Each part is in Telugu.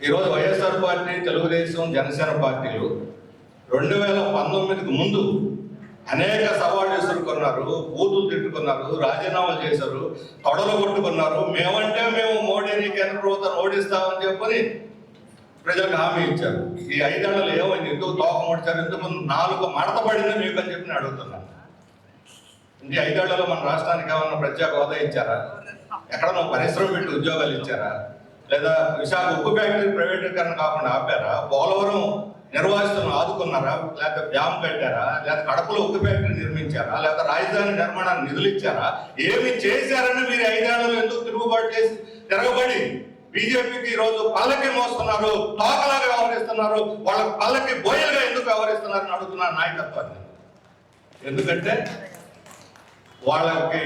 ఈరోజు వైఎస్ఆర్ పార్టీ తెలుగుదేశం జనసేన పార్టీలు రెండు వేల పంతొమ్మిదికి ముందు అనేక సవాళ్ళు ఎదుర్కొన్నారు బూతులు తిట్టుకున్నారు రాజీనామాలు చేశారు తొడలు కొట్టుకున్నారు. మేమంటే మేము మోడీని కేంద్ర ప్రభుత్వం ఓడిస్తామని చెప్పని ప్రజలకు హామీ ఇచ్చారు. ఈ ఐదేళ్ళలో ఏమైంది? ఎందుకు తోక ముడిచారు ఎందుకు నాలుగు మడత పడింది మీకు అని చెప్పి అడుగుతున్నాను ఈ ఐదేళ్ళలో మన రాష్ట్రానికి ఏమన్నా ప్రత్యేక హోదా ఇచ్చారా? ఎక్కడ పరిశ్రమ పెట్టి ఉద్యోగాలు ఇచ్చారా? లేదా విశాఖ ఉక్కు ఫ్యాక్టరీ ప్రైవేటీకరణ కాకుండా ఆపారా? పోలవరం నిర్వాసితులను ఆదుకున్నారా? లేకపోతే డ్యామ్ కట్టారా? లేదా కడపలో ఉక్కు ఫ్యాక్టరీ నిర్మించారా? లేదా రాజధాని నిర్మాణానికి నిధులు ఇచ్చారా ఏమి చేశారని మీరు ఐదేళ్ళలో ఎందుకు తిరుగుబాటు చేసి తిరగబడి బీజేపీకి ఈరోజు పల్లకి మోస్తున్నారు తోకలాగా వ్యవహరిస్తున్నారు వాళ్ళ పల్లకి బోయలుగా ఎందుకు వ్యవహరిస్తున్నారని అడుగుతున్నారు నాయకత్వాన్ని? ఎందుకంటే వాళ్ళకి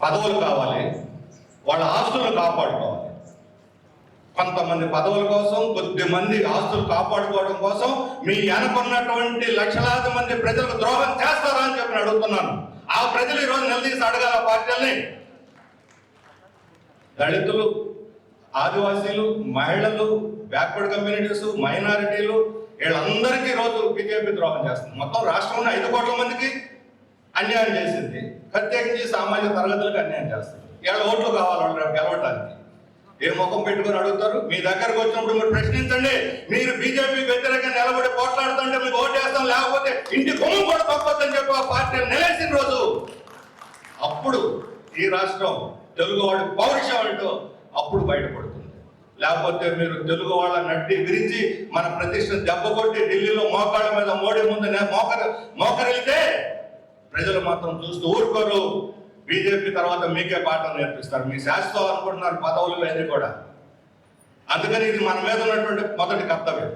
పదవులు కావాలి వాళ్ళ ఆస్తులను కాపాడుకోవాలి. కొంతమంది పదవుల కోసం కొద్ది మంది ఆస్తులు కాపాడుకోవడం కోసం మీ వెనకున్నటువంటి లక్షలాది మంది ప్రజలకు ద్రోహం చేస్తారా అని చెప్పి అడుగుతున్నాను. ఆ ప్రజలు ఈరోజు నిలదీసి అడగాల పార్టీల్ని. దళితులు ఆదివాసీలు మహిళలు బ్యాక్వర్డ్ కమ్యూనిటీస్ మైనారిటీలు వీళ్ళందరికీ ఈరోజు బీజేపీ ద్రోహం చేస్తుంది. మొత్తం రాష్ట్రంలో ఐదు కోట్ల మందికి అన్యాయం చేసింది. ప్రత్యేకించి సామాజిక తరగతులకు అన్యాయం చేస్తుంది. వీళ్ళ ఓట్లు కావాలి వాళ్ళు గెలవటానికి. ఏ ముఖం పెట్టుకొని అడుగుతారు? మీ దగ్గరకు వచ్చినప్పుడు మీరు ప్రశ్నించండి. మీరు బీజేపీ వ్యతిరేకంగా నిలబడి పోట్లాడుతుంటే మీకు ఓటు వేస్తాం లేకపోతే ఇంటి కొమ్ము కూడా తప్పొద్దని చెప్పి ఆ పార్టీ నిలేసిన రోజు. అప్పుడు ఈ రాష్ట్రం తెలుగువాడి పౌరుషం అంటూ అప్పుడు బయటపడుతుంది. లేకపోతే మీరు తెలుగు వాళ్ళ నడ్డి విరించి మన ప్రతిష్టను దెబ్బ కొట్టి ఢిల్లీలో మోకాళ్ళ మీద మోడీ ముందు నే- మోకర మోకరిల్తే ప్రజలు మాత్రం చూస్తూ ఊరుకోరు. బీజేపీ తర్వాత మీకే పాఠం నేర్పిస్తారు. మీ శాస్త్రం అనుకుంటున్నారు పదవులు అనేది కూడా. అందుకని ఇది మన మీద ఉన్నటువంటి మొదటి కర్తవ్యం.